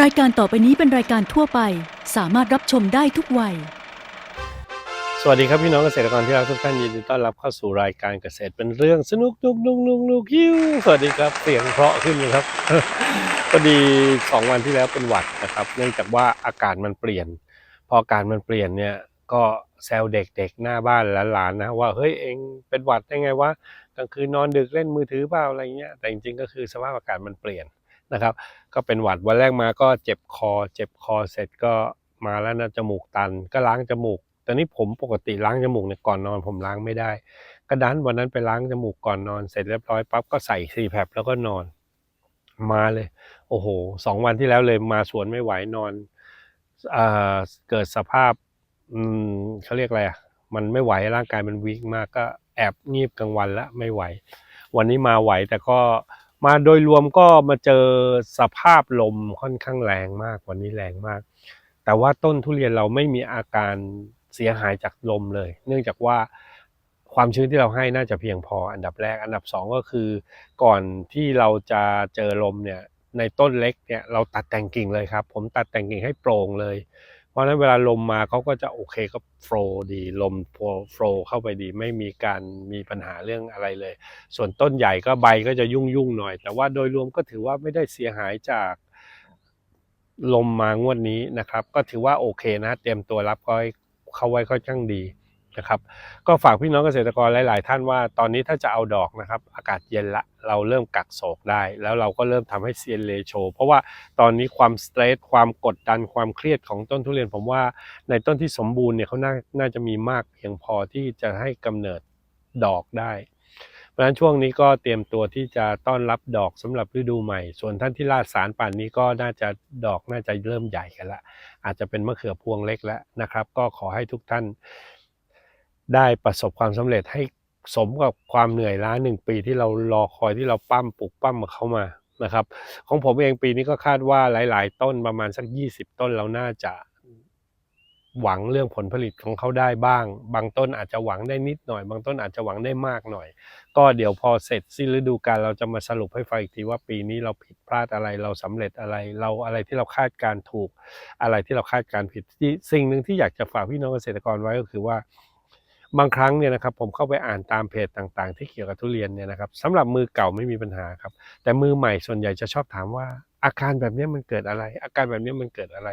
รายการต่อไปนี้เป็นรายการทั่วไป สามารถรับชมได้ทุกวัย สวัสดีครับพี่น้องเกษตรกรที่รักทุกท่านยินดีต้อนรับเข้าสู่รายการเกษตรเป็นเรื่องสนุกนุกนุกนุกนุกยิ้วสวัสดีครับเสียงเพราะขึ้นเลยครับ พอดีสองวันที่แล้วเป็นหวัดนะครับ เนื่องจากว่าอากาศมันเปลี่ยน พออากาศมันเปลี่ยนเนี่ยก็แซวเด็กๆหน้าบ้านหลานๆนะว่าเฮ้ยเองเป็นหวัดได้ไงวะกลางคืนนอนดึกเล่นมือถือเปล่าอะไรเงี้ยแต่จริงๆก็คือสภาพอากาศมันเปลี่ยน นะครับ ก็เป็นหวัดวันแรกมาก็เจ็บคอ เจ็บคอเสร็จก็มาแล้วนะจมูกตัน ก็ล้างจมูกต่นี่ผมปกติล้างจมูกเนี่ยก่อนนอนผมล้างไม่ได้ก็ดันวันนั้นไปล้างจมูกก่อนนอนเสร็จเรียบร้อยปั๊บก็ใส่ซีแพบแล้วก็นอน มาเลย โอ้โหสองวันที่แล้วเลยมาสวนไม่ไหวนอนเอ่อเกิดสภาพอืมเขาเรียกอะไรอะมันไม่ไหวร่างกายมันวีกมากก็แอบงีบกลางวันละไม่ไหว วันนี้มาไหวแต่ก็ มาโดยรวมก็มาเจอสภาพลมค่อนข้างแรงมากวันนี้แรงมาก แต่ว่าต้นทุเรียนเราไม่มีอาการเสียหายจากลมเลย เนื่องจากว่าความชื้นที่เราให้น่าจะเพียงพออันดับแรก อันดับสองก็คือ ก่อนที่เราจะเจอลมเนี่ยในต้นเล็กเนี่ยเราตัดแต่งกิ่งเลยครับ ผมตัดแต่งกิ่งให้โปร่งเลย เพราะฉะนั้นเวลาลมมาเขาก็จะโอเคก็โฟล์ดีลมโฟล์เข้าไปดี ไม่มีการมีปัญหาเรื่องอะไรเลย ส่วนต้นใหญ่ก็ใบก็จะยุ่งยุ่งหน่อย แต่ว่าโดยรวมก็ถือว่าไม่ได้เสียหายจากลมมางวดนี้นะครับ ก็ถือว่าโอเคนะ เตรียมตัวรับก็เข้าไว้ค่อนข้างดี นะครับ ก็ฝากพี่น้องเกษตรกรหลาย ๆ ท่านว่าตอนนี้ถ้าจะเอาดอกนะครับ อากาศเย็นละเราเริ่มกักโศกได้ แล้วเราก็เริ่มทำให้เซียนเลโชเพราะว่าตอนนี้ความสเตรสความกดดันความเครียดของต้นทุเรียน ผมว่าในต้นที่สมบูรณ์เนี่ยเขาน่าน่าจะมีมากเพียงพอที่จะให้กำเนิดดอกได้เพราะฉะนั้นช่วงนี้ก็เตรียมตัวที่จะต้อนรับดอกสำหรับฤดูใหม่ ส่วนท่านที่ลาดสารป่านนี้ก็น่าจะดอกน่าจะเริ่มใหญ่กันละอาจจะเป็นมะเขือพวงเล็กแล้วนะครับ ก็ขอให้ทุกท่าน ได้ประสบความสำเร็จให้สมกับความเหนื่อยล้าหนึ่งปีที่เรารอคอยที่เราปั้มปลูกปั้มมาเข้ามานะครับ ของผมเองปีนี้ก็คาดว่าหลาย ๆ ต้นประมาณสัก 20 ต้นเราน่าจะหวังเรื่องผลผลิตของเขาได้บ้าง บางต้นอาจจะหวังได้นิดหน่อย บางต้นอาจจะหวังได้มากหน่อย ก็เดี๋ยวพอเสร็จสิ้นฤดูกาลเราจะมาสรุปให้ฟังอีกทีว่าปีนี้เราผิดพลาดอะไรเราสำเร็จอะไร เราอะไรที่เราคาดการถูก อะไรที่เราคาดการผิดสิ่งหนึ่งที่อยากจะฝากพี่น้องเกษตรกรไว้ก็คือว่า บางครั้งเนี่ยนะครับผมเข้าไปอ่านตามเพจต่างๆ ที่เกี่ยวกับทุเรียนเนี่ยนะครับสำหรับมือเก่าไม่มีปัญหาครับ แต่มือใหม่ส่วนใหญ่จะชอบถามว่าอาการแบบนี้มันเกิดอะไร อาการแบบนี้มันเกิดอะไร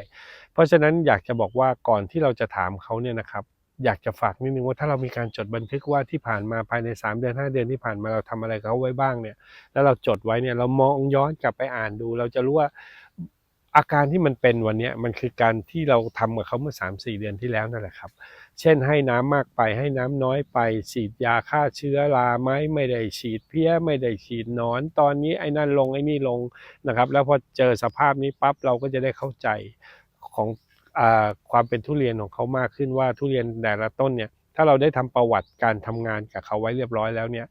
เพราะฉะนั้นอยากจะบอกว่าก่อนที่เราจะถามเขาเนี่ยนะครับอยากจะฝากนิดนึงว่าถ้าเรามีการจดบันทึกว่าที่ผ่านมาภายใน 3 เดือน 5 เดือนที่ผ่านมาเราทำอะไรเขาไว้บ้างเนี่ยแล้วเราจดไว้เนี่ยเรามองย้อนกลับไปอ่านดู เราจะรู้ว่า อาการที่มันเป็นวันนี้มันคือการที่เราทำกับเขาเมื่อ 3-4 เดือนที่แล้วนั่นแหละครับ เช่นให้น้ำมากไปให้น้ำน้อยไป ฉีดยาฆ่าเชื้อราไหมไม่ได้ฉีดเพี้ยไม่ได้ฉีดนอน ตอนนี้ไอ้นั่นลงไอ้นี่ลงนะครับ แล้วพอเจอสภาพนี้ปั๊บเราก็จะได้เข้าใจของอความเป็นทุเรียนของเขามากขึ้นว่าทุเรียนแต่ละต้นเนี่ยถ้าเราได้ทำประวัติการทำงานกับเขาไว้เรียบร้อยแล้วเนี่ย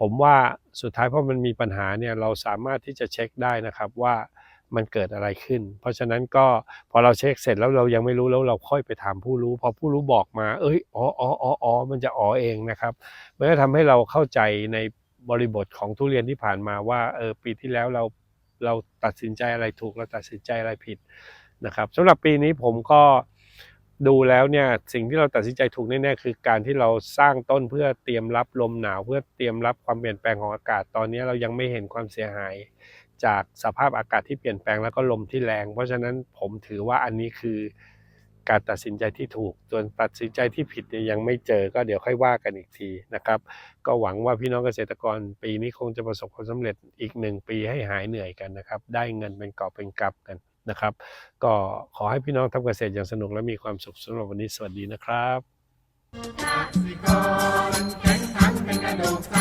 ผมว่าสุดท้ายเพราะมันมีปัญหาเนี่ยเราสามารถที่จะเช็คได้นะครับว่า มันเกิดอะไรขึ้น เพราะฉะนั้นก็พอเราเช็คเสร็จแล้วเรายังไม่รู้แล้วเราค่อยไปถามผู้รู้ พอผู้รู้บอกมา เอ้ยอ๋ออ๋ออ๋ออ๋อมันจะอ๋อเองนะครับมันก็ทำให้เราเข้าใจในบริบทของทุเรียนที่ผ่านมาว่าเออปีที่แล้วเราเราตัดสินใจอะไรถูกเราตัดสินใจอะไรผิดนะครับสำหรับปีนี้ผมก็ดูแล้วเนี่ยสิ่งที่เราตัดสินใจถูกแน่ๆคือการที่เราสร้างต้นเพื่อเตรียมรับลมหนาว เพื่อเตรียมรับความเปลี่ยนแปลงของอากาศตอนนี้เรายังไม่เห็นความเสียหาย จากสภาพอากาศที่เปลี่ยนแปลงแล้วก็ลมที่แรง เพราะฉะนั้นผมถือว่าอันนี้คือการตัดสินใจที่ถูก ส่วนตัดสินใจที่ผิดเนี่ยยังไม่เจอก็เดี๋ยวค่อยว่ากันอีกทีนะครับ ก็หวังว่าพี่น้องเกษตรกรปีนี้คงจะประสบความสำเร็จอีกหนึ่งปีให้หายเหนื่อยกันนะครับ ได้เงินเป็นกอบเป็นกำกันนะครับ ก็ขอให้พี่น้องทำเกษตรอย่างสนุกและมีความสุขสำหรับวันนี้สวัสดีนะครับกสิกร